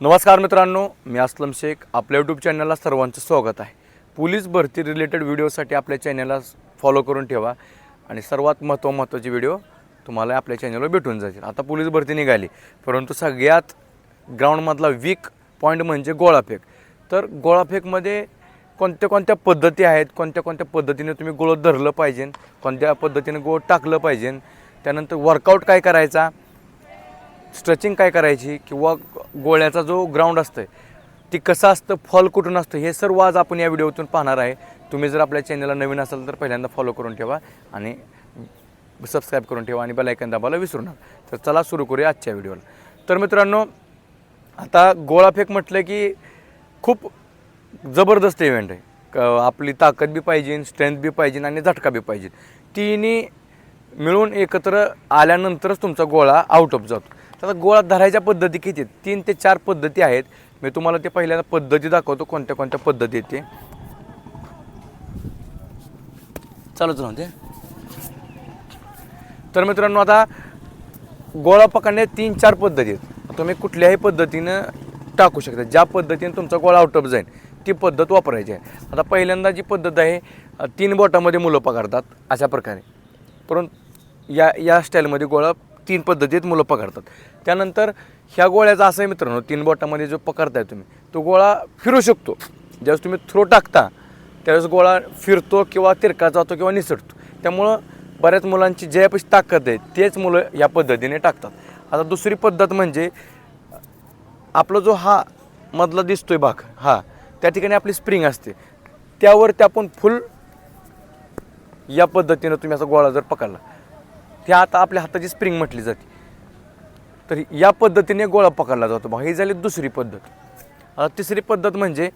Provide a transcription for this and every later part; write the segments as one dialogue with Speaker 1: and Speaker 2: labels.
Speaker 1: नमस्कार मित्रांनो मी असलम शेख. आपल्या यूट्यूब चॅनलला सर्वांचं स्वागत आहे. पोलीस भरती रिलेटेड व्हिडिओसाठी आपल्या चॅनलला फॉलो करून ठेवा आणि सर्वात महत्त्व महत्त्वाचे व्हिडिओ तुम्हाला आपल्या चॅनलवर भेटून जातील. आता पोलीस भरती निघाली परंतु सगळ्यात ग्राउंडमधला वीक पॉईंट म्हणजे गोळाफेक. तर गोळाफेकमध्ये कोणत्या कोणत्या पद्धती आहेत? कोणत्या कोणत्या पद्धतीने तुम्ही गोळ धरलं पाहिजे? कोणत्या पद्धतीने गोळ टाकलं पाहिजे? त्यानंतर वर्कआउट काय करायचा? स्ट्रेचिंग काय करायची किंवा गोळ्याचा जो ग्राउंड असतं ती कसं असतं फॉल कुठून असतं हे सर्व आज आपण या व्हिडिओतून पाहणार आहे. तुम्ही जर आपल्या चॅनलला नवीन असाल तर पहिल्यांदा फॉलो करून ठेवा आणि सबस्क्राईब करून ठेवा आणि बेलायकन दाबायला विसरू नका. तर चला सुरू करूया आजच्या व्हिडिओला. तर मित्रांनो आता गोळाफेक म्हटलं की खूप जबरदस्त इव्हेंट आहे. क- आपली ताकद बी पाहिजे स्ट्रेंथ बी पाहिजे आणि झटका बी पाहिजे तिन्ही मिळून एकत्र आल्यानंतरच तुमचा गोळा आउट ऑफ जातो. तर गोळा धरायच्या पद्धती किती आहेत? तीन ते चार पद्धती आहेत. मी तुम्हाला ते पहिल्यांदा पद्धती दाखवतो कोणत्या कोणत्या पद्धती आहेत ते. चालूच राहते तर मित्रांनो आता गोळा पकडण्या तीन चार पद्धती आहेत. तुम्ही कुठल्याही पद्धतीनं टाकू शकता. ज्या पद्धतीने तुमचा गोळा आउट ऑफ जाईल ती पद्धत वापरायची आहे. आता पहिल्यांदा जी पद्धत आहे तीन बोटामध्ये मुलं पकडतात अशा प्रकारे. परंतु या या स्टाईलमध्ये गोळा तीन पद्धतीत मुलं पकडतात. त्यानंतर ह्या गोळ्याचा असं आहे मित्रांनो तीन बोटामध्ये जो पकडताय तुम्ही तो गोळा फिरू शकतो. ज्यावेळेस तुम्ही थ्रो टाकता त्यावेळेस गोळा फिरतो किंवा तिरका जातो किंवा निसटतो. त्यामुळं बऱ्याच मुलांची ज्यापाशी ताकद आहे तेच मुलं या पद्धतीने टाकतात. आता दुसरी पद्धत म्हणजे आपला जो हा मधला दिसतोय भाग हा त्या ठिकाणी आपली स्प्रिंग असते. त्यावरती आपण फुल या पद्धतीनं तुम्ही असा गोळा जर पकडला ते आता आपल्या हाताची स्प्रिंग म्हटली जाते. तर या पद्धतीने गोळा पकडला जातो. बघा ही झाली दुसरी पद्धत. आता तिसरी पद्धत म्हणजे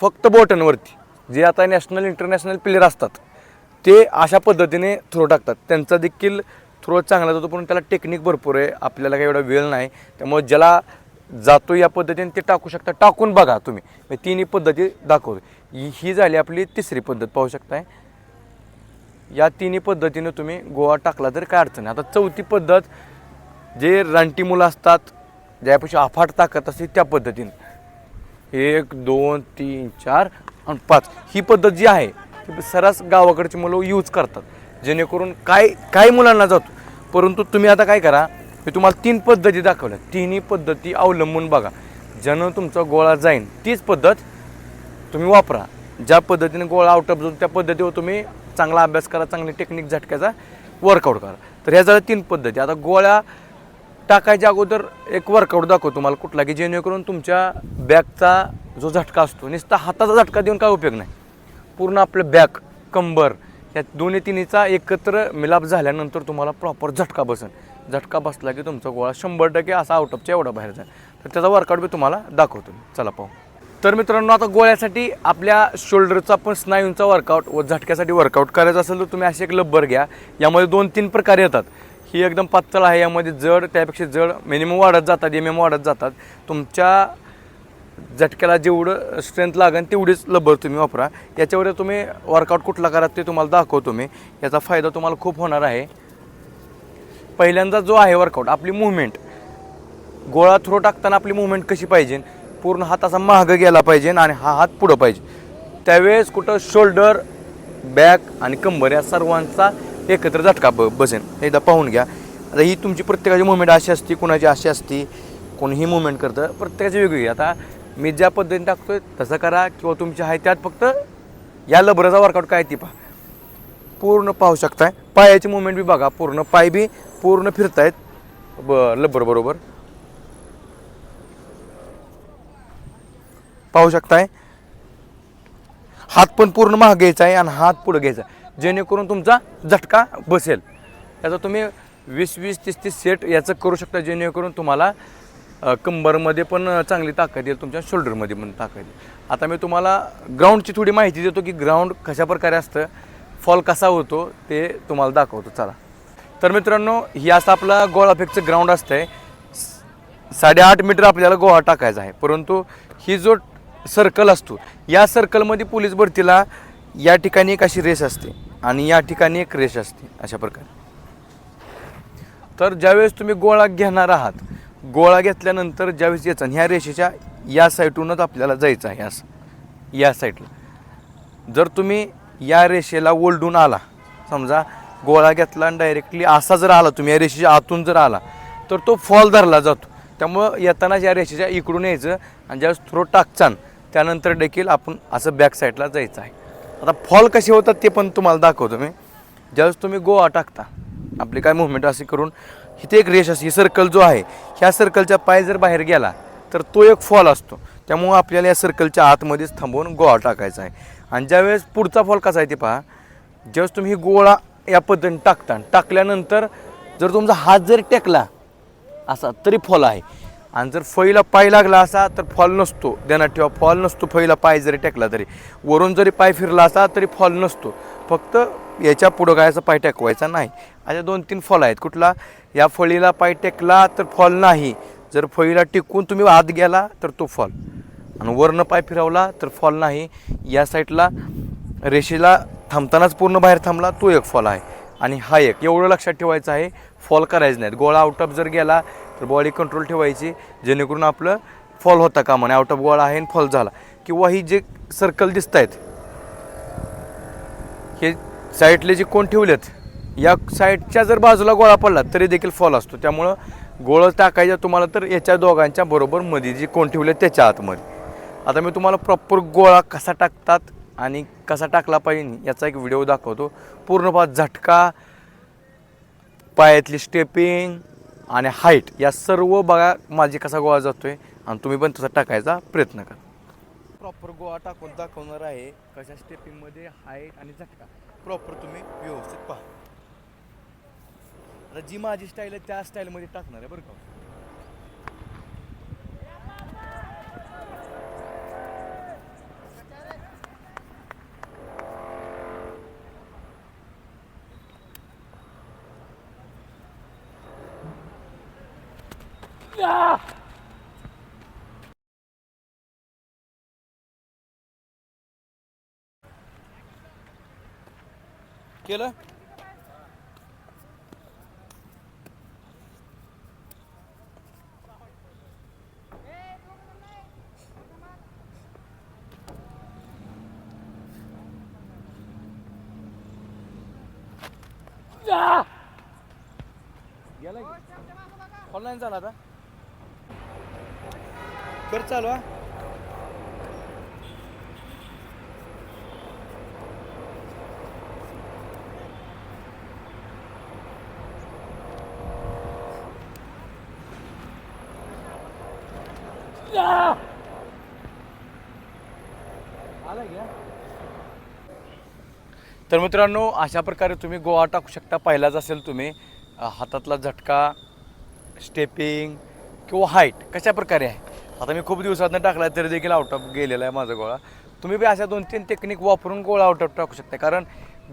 Speaker 1: फक्त बोटांवरती जे आता नॅशनल इंटरनॅशनल प्लेयर असतात ते अशा पद्धतीने थ्रो टाकतात. त्यांचा देखील थ्रो चांगला जातो पण त्याला टेक्निक भरपूर आहे. आपल्याला काही एवढा वेळ नाही. त्यामुळे ज्याला जातो या पद्धतीने ते टाकू शकता. टाकून बघा तुम्ही. मी तिन्ही पद्धती दाखवतो ही ही झाली आपली तिसरी पद्धत. पाहू शकताय. या तिन्ही पद्धतीने तुम्ही गोवा टाकला तर काय अडचण आता चौथी पद्धत जे रानटी मुलं असतात ज्यापेक्षा अफाट ताकद असते त्या पद्धतीने. एक दोन तीन चार आणि पाच. ही पद्धत जी आहे ती सर्रास गावाकडची मुलं यूज करतात. जेणेकरून काय काही मुलांना जातो. परंतु तुम्ही आता काय करा मी तुम्हाला तीन पद्धती दाखवल्या. तिन्ही पद्धती अवलंबून बघा. ज्यानं तुमचा गोळा जाईन तीच पद्धत तुम्ही वापरा. ज्या पद्धतीने गोळा आउट ऑफ जातो त्या पद्धतीवर तुम्ही चांगला अभ्यास करा चांगली टेक्निक झटक्याचा वर्कआउट करा. तर ह्या झाल्या तीन पद्धती. आता गोळ्या टाकायच्या अगोदर एक वर्कआउट दाखवतो तुम्हाला कुठला की जेणेकरून तुमच्या बॅकचा जो झटका असतो नुसता हाताचा झटका देऊन काय उपयोग नाही. पूर्ण आपलं बॅक कंबर या दोन्ही तिन्हीचा एकत्र मिलाप झाल्यानंतर तुम्हाला प्रॉपर झटका बसेल. झटका बसला की तुमचा गोळा शंभर टक्के असा आउट ऑफच्या एवढा बाहेर जाईल. तर त्याचा वर्कआउट मी तुम्हाला दाखवतो. चला पाहू. तर मित्रांनो आता गोळ्यासाठी आपल्या शोल्डरचा पण स्नायूंचा वर्कआउट व झटक्यासाठी वर्कआउट करायचं असेल तर तुम्ही असे एक लब्बर घ्या. यामध्ये दोन तीन प्रकार येतात. ही एकदम पातळ आहे यामध्ये जड त्यापेक्षा जड मिनिमम वाढत जातात एम एम वाढत जातात. तुमच्या झटक्याला जेवढं स्ट्रेंथ लागेल तेवढीच लब्बर तुम्ही वापरा. याच्यावर तुम्ही वर्कआउट कुठला करा ते तुम्हाला दाखवतो मी. याचा फायदा तुम्हाला खूप होणार आहे. पहिल्यांदा जो आहे वर्कआउट आपली मुवमेंट गोळा थ्रो टाकताना आपली मुवमेंट कशी पाहिजे? पूर्ण हात असा मागं गेला पाहिजे आणि हा हात पुढं पाहिजे. त्यावेळेस कुठं शोल्डर बॅक आणि कंबर या सर्वांचा एकत्र झटका ब बसेन. एकदा पाहून घ्या. आता ही तुमची प्रत्येकाची मुवमेंट अशी असते कुणाची अशी असते कोणीही मुवमेंट करतं प्रत्येकाची वेगळी आता मी ज्या पद्धतीने टाकतोय तसं करा किंवा तुमची आहे त्यात फक्त या लबराचा वर्कआउट काय ती पहा. पूर्ण पाहू शकताय. पायाची मुवमेंट बी बघा. पूर्ण पाय बी पूर्ण फिरतायत. ब लबर बरोबर पाहू शकताय. हात पण पूर्ण महाग घ्यायचा आहे आणि हात पुढं घ्यायचा आहे. जेणेकरून तुमचा झटका बसेल. याचा तुम्ही वीस वीस तीस तीस सेट याचं करू शकता जेणेकरून तुम्हाला कंबरमध्ये पण चांगली ताकद येईल तुमच्या शोल्डरमध्ये पण ताकद येईल. आता मी तुम्हाला ग्राउंडची थोडी माहिती देतो की ग्राउंड कशा प्रकारे असतं फॉल कसा होतो ते तुम्हाला दाखवतो. चला. तर मित्रांनो ही असं आपला गोळाफेकचं ग्राउंड असतं आहे साडेआठ मीटर आपल्याला गोळा टाकायचा आहे. परंतु ही जो सर्कल असतो. या सर्कलमध्ये पोलीस भरतीला या ठिकाणी एक अशी रेस असते आणि या ठिकाणी एक रेस असते अशा प्रकारे. तर ज्यावेळेस तुम्ही गोळा घेणार आहात गोळा घेतल्यानंतर ज्यावेळेस याचा ह्या रेषेच्या या साईटूनच आपल्याला जायचं आहे असं. या साईडला जर तुम्ही या रेषेला ओलडून आला समजा गोळा घेतला आणि डायरेक्टली असा जर आला तुम्ही या रेषेच्या आतून जर आला तर तो फॉल धरला जातो. त्यामुळं येतानाच या रेषेच्या इकडून यायचं आणि ज्यावेळेस थ्रो टाकचान त्यानंतर देखील आपण असं बॅक साईडला जायचं आहे. आता फॉल कसे होतात ते पण तुम्हाला दाखवतो मी. ज्यावेळेस तुम्ही गोवा टाकता आपली काय मुवमेंट अशी करून इथे एक रेष अशी सर्कल जो आहे ह्या सर्कलच्या पाय जर बाहेर गेला तर तो एक फॉल असतो. त्यामुळं आपल्याला या सर्कलच्या आतमध्येच थांबवून गोळा टाकायचा आहे. आणि ज्यावेळेस पुढचा फॉल कसा आहे ते पहा. ज्यावेळेस तुम्ही ही गोळा या पद्धतीने टाकता टाकल्यानंतर जर तुमचा हात जर टेकला असा तरी फॉल आहे. आणि जर फळीला पाय लागला असा तर फॉल नसतो. ध्यानात ठेवा फॉल नसतो. फळीला पाय जरी टेकला तरी. वरून जरी पाय फिरला असा तरी फॉल नसतो. फक्त याच्या पुढं गायचा पाय टेकवायचा नाही. अशा दोन तीन फॉल आहेत. कुठला? या फळीला पाय टेकला तर फॉल नाही. जर फळीला टिकून तुम्ही आत गेला तर तो फॉल. आणि वरनं पाय फिरवला तर फॉल नाही. या साईडला रेषेला थांबतानाच पूर्ण बाहेर थांबला तो एक फॉल आहे. आणि हा एक. एवढं लक्षात ठेवायचं आहे फॉल करायचं नाहीत. गोळा आउट ऑफ जर गेला तर बॉडी कंट्रोल ठेवायची जेणेकरून आपलं फॉल होता कामा नये. आउट ऑफ गोळा आहे आणि फॉल झाला. किंवा ही जे सर्कल दिसत आहेत हे साईडले जे कोण ठेवलेत या साईडच्या जर बाजूला गोळा पडला तरी देखील फॉल असतो. त्यामुळं गोळं टाकायचं तुम्हाला तर याच्या दोघांच्या बरोबर मध्ये जे कोण ठेवले त्याच्या आतमध्ये. आता मी तुम्हाला प्रॉपर गोळा कसा टाकतात आणि कसा टाकला पाहिजे याचा एक व्हिडिओ दाखवतो. पूर्ण झटका पायातली स्टेपिंग आणि हाईट या सर्व बघा माझी कसा गोळा जातोय आणि तुम्ही पण तसा टाकायचा प्रयत्न करा. प्रॉपर गोळा टाकून दाखवणार आहे कशा स्टेपिंगमध्ये हाईट आणि झटका. प्रॉपर तुम्ही व्यवस्थित पहा. आता जी माझी स्टाईल आहे त्या स्टाईलमध्ये टाकणार आहे बरं का? केलं? गेला ऑनलाईन झाला आता? कर चालू हा. तर मित्रांनो अशा प्रकारे तुम्ही गोवा टाकू शकता. पहिलाच असेल तुम्ही हातातला झटका स्टेपिंग किंवा हाईट कशा प्रकारे आहे? आता मी खूप दिवसातनं टाकला तरी देखील आउट ऑफ गेलेला आहे माझा गोळा. तुम्ही बी अशा दोन तीन टेक्निक वापरून गोळा आउट ऑफ टाकू शकता कारण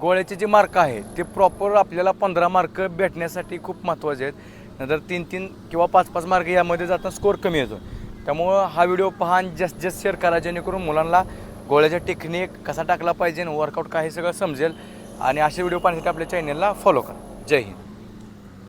Speaker 1: गोळ्याचे जे मार्क आहे ते प्रॉपर आपल्याला पंधरा मार्क भेटण्यासाठी खूप महत्त्वाचे आहेत. नंतर तीन तीन किंवा पाच पाच मार्क यामध्ये जाताना स्कोर कमी येतो त्यामुळं हा व्हिडिओ पहा आणि जास्त जास्त शेअर करा जेणेकरून मुलांना गोळ्याच्या टेक्निक कसा टाकला पाहिजे वर्कआउट काय हे सगळं समजेल. आणि असे व्हिडिओ पाहण्यासाठी आपल्या चॅनलला फॉलो करा. जय हिंद.